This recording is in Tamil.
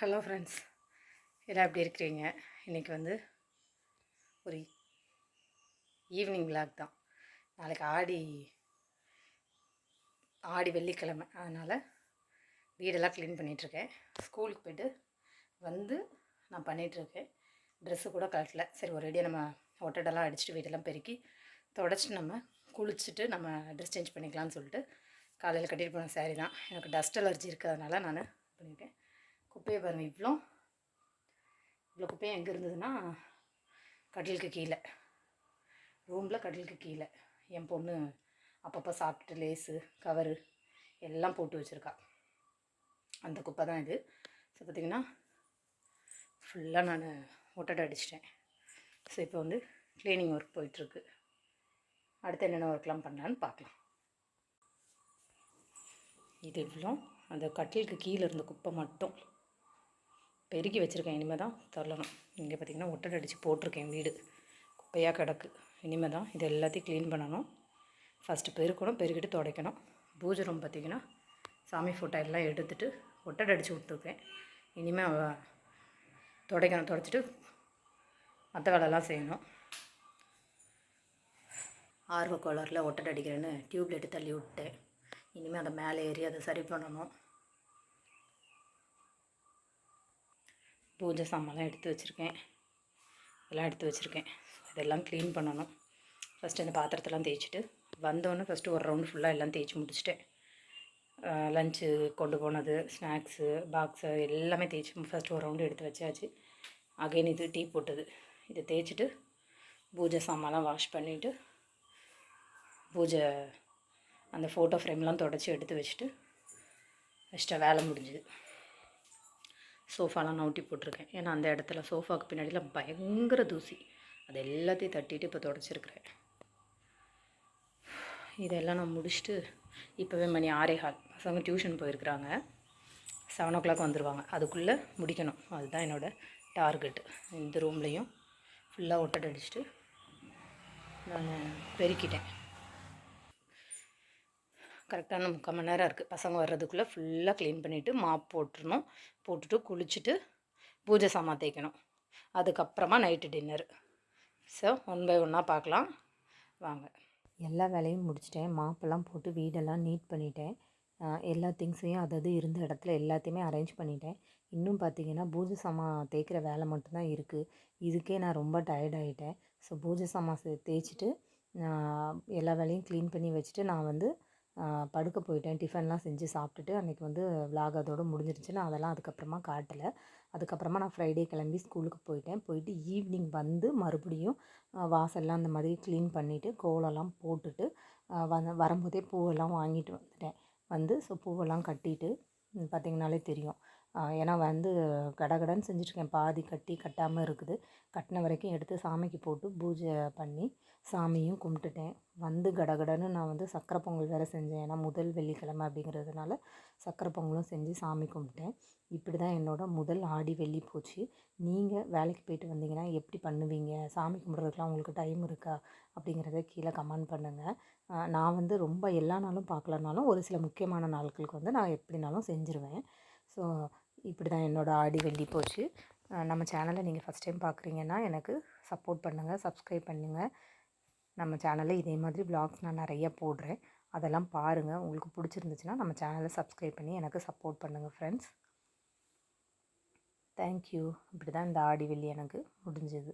ஹலோ ஃப்ரெண்ட்ஸ் எல்லாம் எப்படி இருக்கிறீங்க? இன்றைக்கி வந்து ஒரு ஈவினிங் விளாக் தான். நாளைக்கு ஆடி ஆடி வெள்ளிக்கிழமை. அதனால் வீடெல்லாம் க்ளீன் பண்ணிகிட்ருக்கேன். ஸ்கூலுக்கு போய்ட்டு வந்து நான் பண்ணிகிட்ருக்கேன். ட்ரெஸ்ஸு கூட கலட்டல சரி ஒரேடியாக நம்ம ஒட்டடெல்லாம் அடிச்சுட்டு வீடெல்லாம் பெருக்கி தொடச்சிட்டு நம்ம குளிச்சுட்டு நம்ம ட்ரெஸ் சேஞ்ச் பண்ணிக்கலாம்னு சொல்லிட்டு காலையில் கட்டிட்டு போன சாரீ தான். எனக்கு டஸ்ட் அலர்ஜி இருக்கிறதுனால நான் பண்ணியிருக்கேன். குப்பையை பாருங்கள் இவ்வளோ இவ்வளோ குப்பையும் எங்கே இருந்ததுன்னா கடலுக்கு கீழே. ரூமில் கடலுக்கு கீழே. என் பொண்ணு அப்பப்போ சாப்பிட்டு லேஸு கவரு எல்லாம் போட்டு வச்சுருக்கா. அந்த குப்பை தான் இது. ஸோ பார்த்திங்கன்னா ஃபுல்லாக நான் ஒட்டடை அடிச்சிட்டேன். ஸோ இப்போ வந்து க்ளீனிங் ஒர்க் போயிட்டுருக்கு. அடுத்து என்னென்ன ஒர்க்லாம் பண்ணலான்னு பார்க்கலாம் இது இவ்வளோ அந்த கட்டிலுக்கு கீழே இருந்த குப்பை மட்டும். பெருக்கி வச்சுருக்கேன். இனிமேல் தான் தள்ளணும். இங்கே பார்த்திங்கன்னா ஒட்டடை அடித்து போட்டிருக்கேன் வீடு. குப்பையாக கிடக்கு. இனிமேல் தான் இது எல்லாத்தையும் க்ளீன் பண்ணணும். ஃபஸ்ட்டு பெருக்கணும் பெருக்கிட்டு துடைக்கணும். பூஜை ரூம் பார்த்திங்கன்னா சாமி ஃபோட்டோ எல்லாம் எடுத்துகிட்டு ஒட்டடை அடித்து விட்ருக்கேன் இனிமேல் துடைக்கணும் துடைச்சிட்டு மற்ற வேலைலாம் செய்யணும். ஆர்வ கோளரில் ஒட்டடை அடிக்கிறேன்னு டியூப்லைட்டு தள்ளி விட்டேன். இனிமேல் அதை மேலே ஏறி அதை சரி பண்ணணும். பூஜை சாமான்லாம் எடுத்து வச்சுருக்கேன். இதெல்லாம் எடுத்து வச்சுருக்கேன். இதெல்லாம் க்ளீன் பண்ணணும். ஃபஸ்ட்டு இந்த பாத்திரத்தெல்லாம் தேய்ச்சிட்டு வந்தோடனே ஃபஸ்ட்டு ஒரு ரவுண்டு ஃபுல்லாக எல்லாம் தேய்ச்சி முடிச்சிட்டேன் லஞ்சு கொண்டு போனது ஸ்நாக்ஸு பாக்ஸு எல்லாமே தேய்ச்சி ஃபஸ்ட்டு ஒரு ரவுண்டு எடுத்து வச்சாச்சு. அகைன் இது டீ போட்டது. இதை தேய்ச்சிட்டு பூஜை சாமான்லாம் வாஷ் பண்ணிவிட்டு பூஜை அந்த ஃபோட்டோ ஃப்ரேம்லாம் தொடச்சி எடுத்து வச்சுட்டு ஃபஸ்ட்டாக வேலை முடிஞ்சுது. சோஃபாலாம் நவுட்டி போட்டிருக்கேன். ஏன்னா அந்த இடத்துல சோஃபாவுக்கு பின்னாடியில் பயங்கர தூசி. அது எல்லாத்தையும் தட்டிட்டு இப்போ தொடச்சிருக்கிறேன். இதெல்லாம் நான் முடிச்சுட்டு இப்போவே மணி ஆரே ஹால் பசங்க டியூஷன் போயிருக்கிறாங்க. செவன் ஓ கிளாக் வந்துடுவாங்க அதுக்குள்ளே முடிக்கணும். அதுதான் என்னோடய டார்கெட்டு இந்த ரூம்லேயும் ஃபுல்லாக ஒட்டடை அடிச்சுட்டு நான் பெருக்கிட்டேன். கரெக்டான முக்கால் மணி நேரம் இருக்குது பசங்க வர்றதுக்குள்ளே ஃபுல்லாக க்ளீன் பண்ணிவிட்டு மாப் போட்டுருணும் போட்டுட்டு குளிச்சுட்டு பூஜை சாமான் தேய்க்கணும். அதுக்கப்புறமா night dinner so one by ஒன்னாக பார்க்கலாம். வாங்க. எல்லா வேலையும் முடிச்சிட்டேன். மாப்பெல்லாம் போட்டு வீடெல்லாம் நீட் பண்ணிட்டேன். எல்லா திங்ஸையும் அதாவது இருந்த இடத்துல எல்லாத்தையுமே அரேஞ்ச் பண்ணிட்டேன். இன்னும் பார்த்தீங்கன்னா பூஜை சாமான் தேய்க்கிற வேலை மட்டும்தான் இருக்குது இதுக்கே நான் ரொம்ப டயர்ட் ஆகிட்டேன் ஸோ பூஜை சாமான் தேய்ச்சிட்டு எல்லா வேலையும் க்ளீன் பண்ணி வச்சுட்டு நான் வந்து படுக்க போயிட்டேன். டிஃபன்லாம் செஞ்சு சாப்பிட்டுட்டு அன்றைக்கி வந்து விலாக் அதோடு முடிஞ்சிருச்சு. நான் அதெல்லாம் அதுக்கப்புறமா காட்டலை. அதுக்கப்புறமா நான் ஃப்ரைடே கிளம்பி ஸ்கூலுக்கு போயிட்டேன். போயிட்டு ஈவினிங் வந்து மறுபடியும் வாசல்லாம் அந்த மாதிரி க்ளீன் பண்ணிவிட்டு கோலம்லாம் போட்டுட்டு வந் வரும்போதே பூவெல்லாம் வாங்கிட்டு வந்துட்டேன். வந்து ஸோ பூவெல்லாம் கட்டிட்டு பார்த்திங்கனாலே தெரியும். ஏன்னா வந்து கடகடன்னு செஞ்சுட்ருக்கேன். பாதி கட்டி கட்டாமல் இருக்குது. கட்டின வரைக்கும் எடுத்து சாமிக்கு போட்டு பூஜை பண்ணி சாமியும் கும்பிட்டுட்டேன். வந்து கடகடன்னு நான் வந்து சக்கரை பொங்கல் வேறு செஞ்சேன். ஏன்னா முதல் வெள்ளிக்கிழமை அப்படிங்கிறதுனால சக்கரை பொங்கலும் செஞ்சு சாமி கும்பிட்டேன். இப்படி தான் என்னோடய முதல் ஆடி வெள்ளி போச்சு. நீங்கள் வேலைக்கு போயிட்டு வந்தீங்கன்னா எப்படி பண்ணுவீங்க? சாமி கும்பிட்றதுக்குலாம் உங்களுக்கு டைம் இருக்கா? அப்படிங்கிறத கீழே கமெண்ட் பண்ணுங்கள் நான் வந்து ரொம்ப எல்லா நாளும் பார்க்கலனாலும் ஒரு சில முக்கியமான நாட்களுக்கு வந்து நான் எப்படினாலும் செஞ்சுருவேன். ஸோ இப்படி தான் என்னோடய ஆடி வெள்ளி போச்சு. நம்ம சேனலை நீங்கள் ஃபஸ்ட் டைம் பார்க்குறீங்கன்னா எனக்கு சப்போர்ட் பண்ணுங்கள் சப்ஸ்கிரைப் பண்ணுங்கள் நம்ம சேனலில் இதே மாதிரி ப்ளாக்ஸ் நான் நிறைய போடுறேன். அதெல்லாம் பாருங்கள் உங்களுக்கு பிடிச்சிருந்துச்சுன்னா நம்ம சேனலை சப்ஸ்கிரைப் பண்ணி எனக்கு சப்போர்ட் பண்ணுங்கள் ஃப்ரெண்ட்ஸ் தேங்க்யூ இப்படி தான் இந்த ஆடி வெள்ளி எனக்கு முடிஞ்சது.